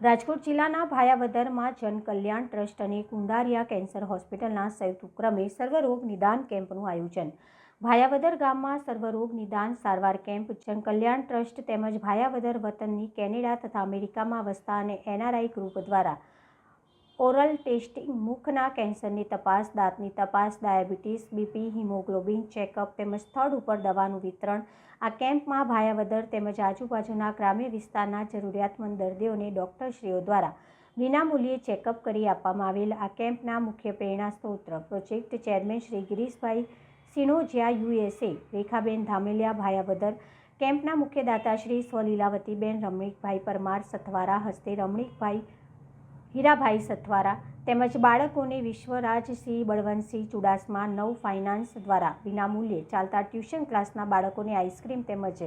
રાજકોટ જિલ્લાના ભાયાવદરમાં જનકલ્યાણ ટ્રસ્ટ અને કુંડારિયા કેન્સર હોસ્પિટલના સંયુક્ત ઉપક્રમે સર્વરોગ નિદાન કેમ્પનું આયોજન. ભાયાવદર ગામમાં સર્વરોગ નિદાન સારવાર કેમ્પ, જનકલ્યાણ ટ્રસ્ટ તેમજ ભાયાવદર વતનની કેનેડા તથા અમેરિકામાં વસતા અને એનઆરઆઈ ગ્રુપ દ્વારા ઓરલ ટેસ્ટિંગ મુખના કેન્સરની તપાસ, દાંતની તપાસ, ડાયાબિટીસ, બીપી, હિમોગ્લોબિન ચેકઅપ તેમજ સ્થળ ઉપર દવાનું વિતરણ. આ કેમ્પમાં ભાયાવદર તેમજ આજુબાજુના ગ્રામ્ય વિસ્તારના જરૂરિયાતમંદ દર્દીઓને ડૉક્ટરશ્રીઓ દ્વારા વિનામૂલ્યે ચેકઅપ કરી આપવામાં આવેલ. આ કેમ્પના મુખ્ય પ્રેરણા સ્ત્રોત project chairman Shri Girishbhai Sinojiya USA Rekhaben Dhameliya, Bhayavadar. કેમ્પના મુખ્ય દાતાશ્રી સ્વલીલાવતીબેન, રમણીકભાઈ પરમાર, સથવારા હસ્તે રમણીકભાઈ હીરાભાઈ સથવારા તેમજ બાળકોને વિશ્વરાજસિંહ બળવંતસિંહ ચુડાસમા નવ ફાઇનાન્સ દ્વારા વિનામૂલ્યે ચાલતા ટ્યુશન ક્લાસના બાળકોને આઈસ્ક્રીમ તેમજ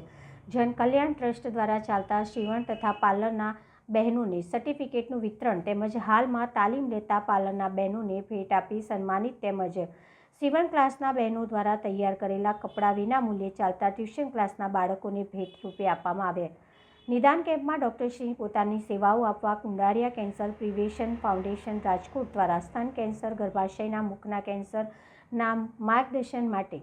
જનકલ્યાણ ટ્રસ્ટ દ્વારા ચાલતા સીવણ તથા પાર્લરના બહેનોને સર્ટિફિકેટનું વિતરણ તેમજ હાલમાં તાલીમ લેતા પાર્લરના બહેનોને ભેટ આપી સન્માનિત તેમજ સીવણ ક્લાસના બહેનો દ્વારા તૈયાર કરેલા કપડાં વિનામૂલ્યે ચાલતા ટ્યુશન ક્લાસના બાળકોને ભેટ રૂપે આપવામાં આવ્યા. નિદાન કેમ્પમાં ડૉક્ટરશ્રી પોતાની સેવાઓ આપવા Kundariya cancer prevention foundation Rajkot દ્વારા સ્તન કેન્સર, ગર્ભાશયના મુખના કેન્સરના માર્ગદર્શન માટે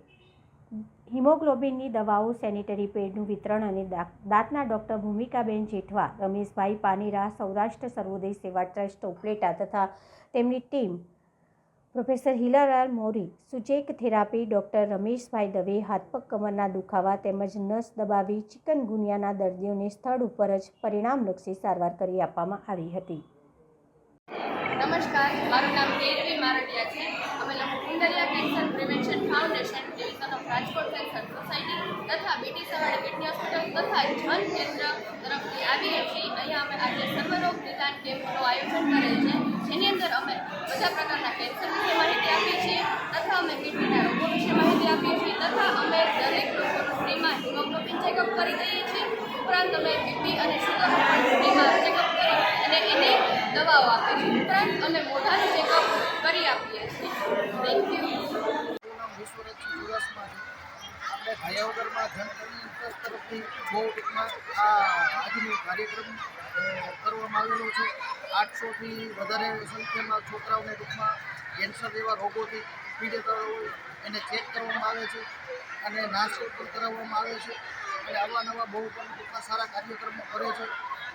હિમોગ્લોબિનની દવાઓ, સેનિટરી પેડનું વિતરણ અને દાંતના ડૉક્ટર ભૂમિકાબેન જેઠવા, રમેશભાઈ પાનીરા, સૌરાષ્ટ્ર સર્વોદય સેવા ટ્રસ્ટ ઉપલેટા તથા તેમની team professor Hilalal Mori, Sujok therapy doctor Rameshbhai Dave હાથપગ કમરના દુખાવા તેમજ નસ દબાવી ચિકનગુનિયાના દર્દીઓને સ્થળ ઉપર જ પરિણામલક્ષી સારવાર કરી આપવામાં આવી હતી. નમસ્કાર, મારું નામ કેરવી મારડિયા છે. અમે લોકો Kundaliya cancer prevention foundation, division of Rajkot cancer society તથા બેટી સવાડી કિડની હોસ્પિટલ તથા જન કેન્દ્ર તરફથી આવીએ છીએ. અહીંયા અમે આજે સર્વરોગ નિદાન કેમ્પનું આયોજન કરેલ અમે બધા પ્રકારના કેન્સર માહિતી આપીએ છીએ, તથા અમે કિડનીના રોગો વિશે માહિતી આપીએ છીએ, તથા અમે દરેક લોકોનું ફ્રીમાં હિમોગ્લોબિન ચેકઅપ કરી દઈએ છીએ. ઉપરાંત અમે કિડની અને પણ ફ્રીમાં ચેકઅપ કરી અને એને દવાઓ આપીએ છીએ. ઉપરાંત અમે મોઢાનું ચેકઅપ કરી આપીએ છીએ. થેન્ક યુ આપણે ભાયાવદરમાં જનકલ્યાણ તરફથી બહુ ટૂંકમાં આ આજનો કાર્યક્રમ કરવામાં આવેલો છે. આઠસોથી વધારે સંખ્યામાં છોકરાઓને ટૂંકમાં કેન્સર જેવા રોગોથી એને ચેક કરવામાં આવે છે અને નાસ્તો પણ કરાવવામાં આવે છે. અને આવા નવા બહુ પણ ટૂંકા સારા કાર્યક્રમો કરે છે.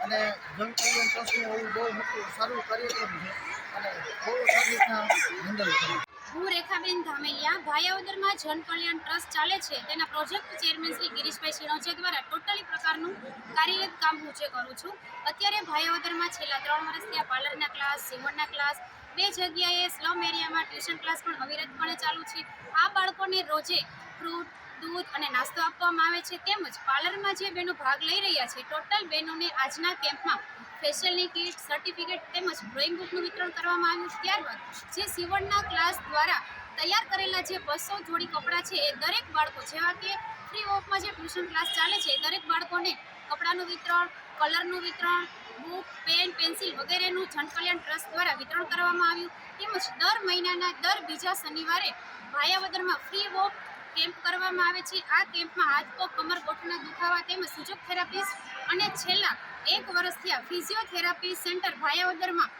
અને જનકલ્યાણ ટ્રસ્ટનું આવું બહુ મોટું સારું કાર્યક્રમ છે. અને બહુ સારી રીતના હેન્ડલ કરે હું રેખાબેન ધામેલિયા, ભાયાવદરમાં જન કલ્યાણ ટ્રસ્ટ ચાલે છે. તેના પ્રોજેક્ટ ચેરમેન શ્રી ગિરીશભાઈ સિણોજિયા દ્વારા ટોટલી પ્રકારનું કાર્યરત કામ હું જે કરું છું. અત્યારે ભાયાવદરમાં છેલ્લા ત્રણ વર્ષથી આ પાર્લરના ક્લાસ સીવણના ક્લાસ, બે જગ્યાએ સ્લમ એરિયામાં ટ્યુશન ક્લાસ પણ અવિરતપણે ચાલુ છે. આ બાળકોને રોજે ફ્રૂટ, દૂધ અને નાસ્તો આપવામાં આવે છે. તેમજ પાર્લરમાં જે બહેનો ભાગ લઈ રહ્યા છે, ટોટલ બહેનોને આજના કેમ્પમાં ફેશિયલની કીટ, સર્ટિફિકેટ તેમજ ડ્રોઈંગ બુકનું વિતરણ કરવામાં આવ્યું ત્યારબાદ જે સીવણના ક્લાસ દ્વારા તૈયાર કરેલા જે બસો જોડી કપડાં છે એ દરેક બાળકો, જેવા કે ફ્રી ઓફમાં જે ટ્યુશન ક્લાસ ચાલે છે, એ દરેક બાળકોને કપડાનું વિતરણ, કલરનું વિતરણ, બુક, પેન, પેન્સિલ વગેરેનું જનકલ્યાણ ટ્રસ્ટ દ્વારા વિતરણ કરવામાં આવ્યું. તેમજ દર મહિનાના, દર બીજા શનિવારે ભાયાવદરમાં ફ્રી વોક કેમ્પ કરવામાં આવે છે. આ કેમ્પમાં હાથ પગ કમર ગોઠના દુખાવા તેમજ સુજોગ થેરાપીસ્ટ અને છેલ્લા એક વર્ષથી થયા ફિઝિયોથેરાપી સેન્ટર ભાયાવદરમાં.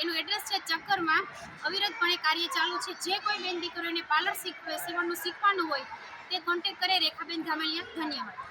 એનું એડ્રેસ છે ચક્કરમાં. અવિરતપણે કાર્ય ચાલુ છે. જે કોઈ બેન દીકરીઓને પાર્લર શીખ સીવણનું શીખવાનું હોય, તે કોન્ટેક્ટ કરે રેખાબેન ધામેલિયા. ધન્યવાદ.